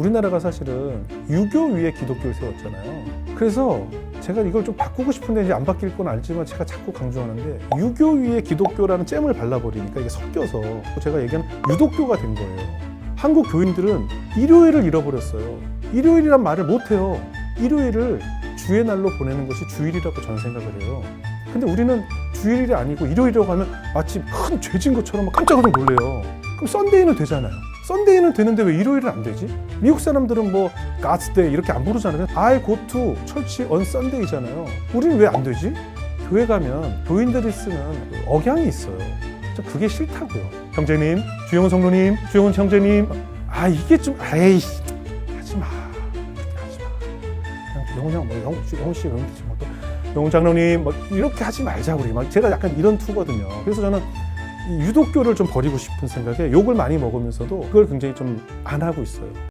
우리나라가 사실은 유교 위에 기독교를 세웠잖아요. 그래서 제가 이걸 좀 바꾸고 싶은데 이제 안 바뀔 건 알지만 제가 자꾸 강조하는데 유교 위에 기독교라는 잼을 발라버리니까 이게 섞여서 제가 얘기하는 유독교가 된 거예요. 한국 교인들은 일요일을 잃어버렸어요. 일요일이란 말을 못해요. 일요일을 주의 날로 보내는 것이 주일이라고 저는 생각을 해요. 근데 우리는 주일이 아니고 일요일이라고 하면 마치 큰 죄진 것처럼 막 깜짝깜짝 놀래요. 그럼 썬데이는 되잖아요. 썬데이는 되는데 왜 일요일은 안 되지? 미국 사람들은 뭐 가스데이 이렇게 안 부르잖아요. I go to church on Sunday잖아요. 우리는 왜 안 되지? 교회 가면 교인들이 쓰는 그 억양이 있어요. 저 그게 싫다고요. 형제님, 주영은 성도님, 주영은 형제님. 아 이게 좀 아이 하지 마, 하지 마. 그냥 영훈 형, 뭐 영, 영훈 씨, 영훈 씨, 뭐또 영훈 장로님, 뭐 이렇게 하지 말자 우리. 막 제가 약간 이런 투거든요. 그래서 저는 이 유독교를 좀 버리고 싶은 생각에 욕을 많이 먹으면서도 그걸 굉장히 좀 안 하고 있어요.